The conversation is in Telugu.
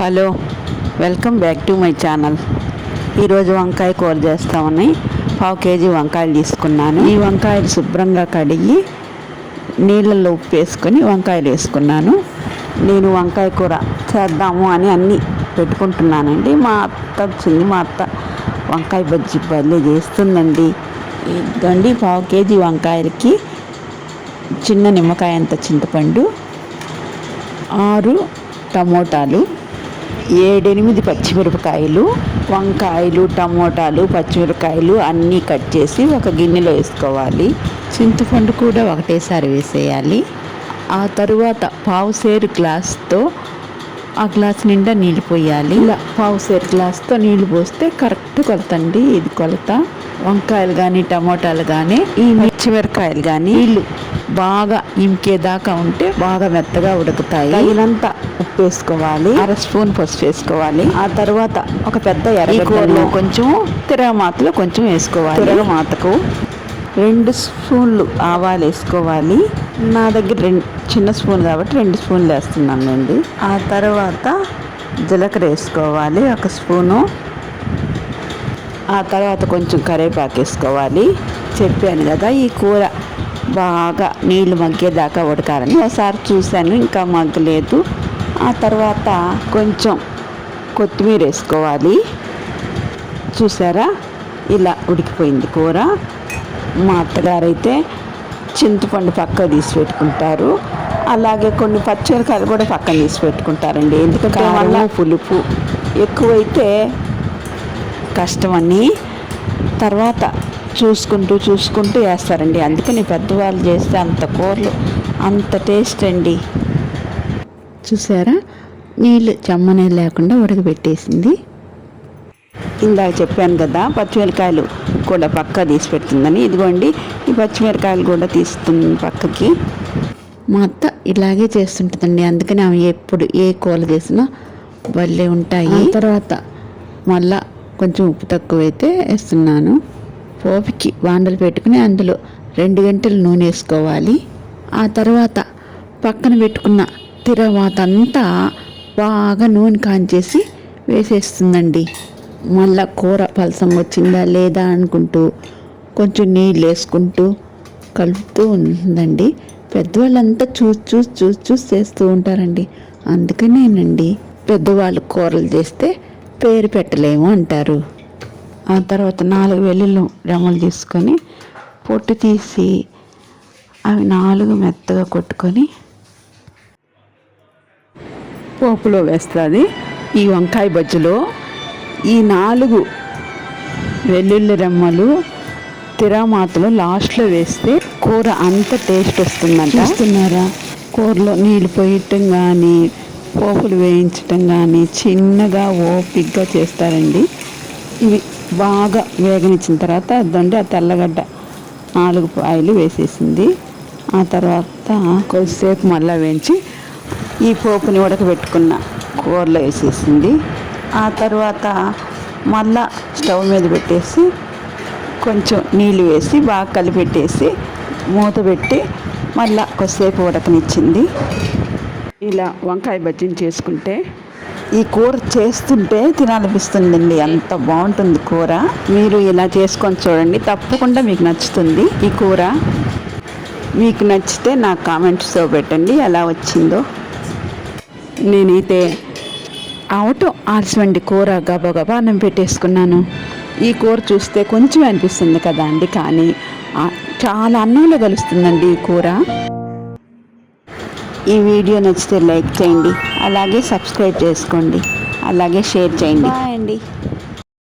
Hello welcome back to my channel. ఈరోజు వంకాయ కూర చేస్తామని పావు కేజీ వంకాయలు తీసుకున్నాను. ఈ వంకాయలు శుభ్రంగా కడిగి నీళ్ళల్లో ఉప్పు వేసుకొని వంకాయలు వేసుకున్నాను. నేను వంకాయ కూర చేద్దాము అని అన్నీ పెట్టుకుంటున్నానండి. మా అత్త వచ్చింది మా అత్త వంకాయ బజ్జి బదిలీ చేస్తుందండి. ఇదండి పావు కేజీ వంకాయలకి చిన్న నిమ్మకాయ అంత చింతపండు ఆరు టమోటాలు ఏడెనిమిది పచ్చిమిరపకాయలు వంకాయలు టమోటాలు పచ్చిమిరపకాయలు అన్నీ కట్ చేసి ఒక గిన్నెలో వేసుకోవాలి. చింతపండు కూడా ఒకటేసారి వేసేయాలి. ఆ తరువాత పావు సేరు గ్లాస్తో ఆ గ్లాస్ నిండా నీళ్ళు పోయాలి. ఇలా పావు సేరు గ్లాస్తో నీళ్ళు పోస్తే కరెక్ట్ కొలతండి ఇది కొలత. వంకాయలు కానీ టమోటాలు కానీ ఈ మిర్చిమిరకాయలు కానీ నీళ్ళు బాగా ఇంకేదాకా ఉంటే బాగా మెత్తగా ఉడుకుతాయి. తగినంత ఉప్పు వేసుకోవాలి అర స్పూన్ పసుపు వేసుకోవాలి. ఆ తర్వాత ఒక పెద్ద ఎర్రగడ్డలో. కొంచెం తిరగమాతలో కొంచెం వేసుకోవాలి. తిరగమాతకు రెండు స్పూన్లు ఆవాలు వేసుకోవాలి. నా దగ్గర రెండు చిన్న స్పూన్ కాబట్టి రెండు స్పూన్లు వేస్తున్నానండి ఆ తర్వాత జీలకర్ర వేసుకోవాలి ఒక స్పూను. ఆ తర్వాత కొంచెం కరివేపాకు వేసుకోవాలి. చెప్పాను కదా ఈ కూర బాగా నీళ్ళు మగ్గేదాకా ఉడకాలని ఒకసారి చూశాను ఇంకా మగ్గలేదు. ఆ తర్వాత కొంచెం కొత్తిమీర వేసుకోవాలి. చూసారా? ఇలా ఉడికిపోయింది కూర. మా అత్తగారైతే చింతపండు పక్క తీసి పెట్టుకుంటారు. అలాగే కొన్ని పచ్చిమిరకాయలు కూడా పక్కన తీసి పెట్టుకుంటారండి. ఎందుకంటే వల్ల పులుపు. ఎక్కువైతే కష్టమని తర్వాత చూసుకుంటూ చూసుకుంటూ వేస్తారండి. అందుకని పెద్దవాళ్ళు చేస్తే అంత కూరలు అంత టేస్ట్ అండి. చూసారా? నీళ్ళు చెమ్మనే లేకుండా ఉడకబెట్టేసింది. ఇందాక చెప్పాను కదా పచ్చిమిరకాయలు కూడా పక్క తీసి పెడుతుందని. ఇదిగోండి ఈ పచ్చిమిరకాయలు కూడా తీస్తుంది పక్కకి. మా అత్త ఇలాగే చేస్తుంటుందండి. అందుకని ఆమె ఎప్పుడు ఏ కూర చేసినా భలే ఉంటాయి. తర్వాత మళ్ళా కొంచెం ఉప్పు తక్కువైతే వేస్తున్నాను. పోపుకి వాండలు పెట్టుకుని అందులో రెండు గంటలు నూనె వేసుకోవాలి. ఆ తర్వాత పక్కన పెట్టుకున్న తర్వాత అంతా బాగా నూనె కాంచేసి వేసేస్తుందండి. మళ్ళా కూర పలసం వచ్చిందా లేదా అనుకుంటూ కొంచెం నీళ్ళు వేసుకుంటూ కలుపుతూ ఉంటుందండి. పెద్దవాళ్ళంతా చూసి చూసి చూసి చూసి చేస్తూ ఉంటారండి. అందుకనేనండి పెద్దవాళ్ళు కూరలు చేస్తే పేరు పెట్టలేము అంటారు. ఆ తర్వాత నాలుగు వెల్లుల్లి రెమ్మలు తీసుకొని పొట్టు తీసి అవి నాలుగు మెత్తగా కొట్టుకొని పోపులో వేస్తుంది. ఈ వంకాయ బజ్జీలో ఈ నాలుగు వెల్లుల్లి రెమ్మలు తిరామాతలో లాస్ట్లో వేస్తే కూర అంత టేస్ట్ వస్తుందంట. చూస్తున్నారా? కూరలో నీళ్ళు పోయటం కానీ పోపులు వేయించటం కానీ చిన్నగా ఓపిగ్గా చేస్తారండి. ఇవి బాగా వేగనిచ్చిన తర్వాత అదండి ఆ తెల్లగడ్డ నాలుగు ఆయిల్ వేసేసింది. ఆ తర్వాత కొద్దిసేపు మళ్ళీ వేయించి ఈ పోపుని ఉడకబెట్టుకున్న కూరలో వేసేసింది. ఆ తర్వాత మళ్ళా స్టవ్ మీద పెట్టేసి కొంచెం నీళ్ళు వేసి బాగా కలిపెట్టేసి మూత పెట్టి మళ్ళా కొద్దిసేపు ఉడకనిచ్చింది. ఇలా వంకాయ బజ్జీని చేసుకుంటే ఈ కూర చేస్తుంటే తినాలనిపిస్తుందండి. అంత బాగుంటుంది కూర. మీరు ఇలా చేసుకొని చూడండి. తప్పకుండా మీకు నచ్చుతుంది ఈ కూర. మీకు నచ్చితే నాకు కామెంట్స్తో పెట్టండి. ఎలా వచ్చిందో. నేనైతే అవటం ఆలస్యమండి కూర గబగబా అన్నం పెట్టేసుకున్నాను. ఈ కూర చూస్తే కొంచెం అనిపిస్తుంది కదా అండి. కానీ చాలా అన్నంలో కలుస్తుందండి ఈ కూర. ఈ వీడియో నచ్చితే లైక్ చేయండి. అలాగే సబ్స్క్రైబ్ చేసుకోండి. అలాగే షేర్ చేయండి. అండి.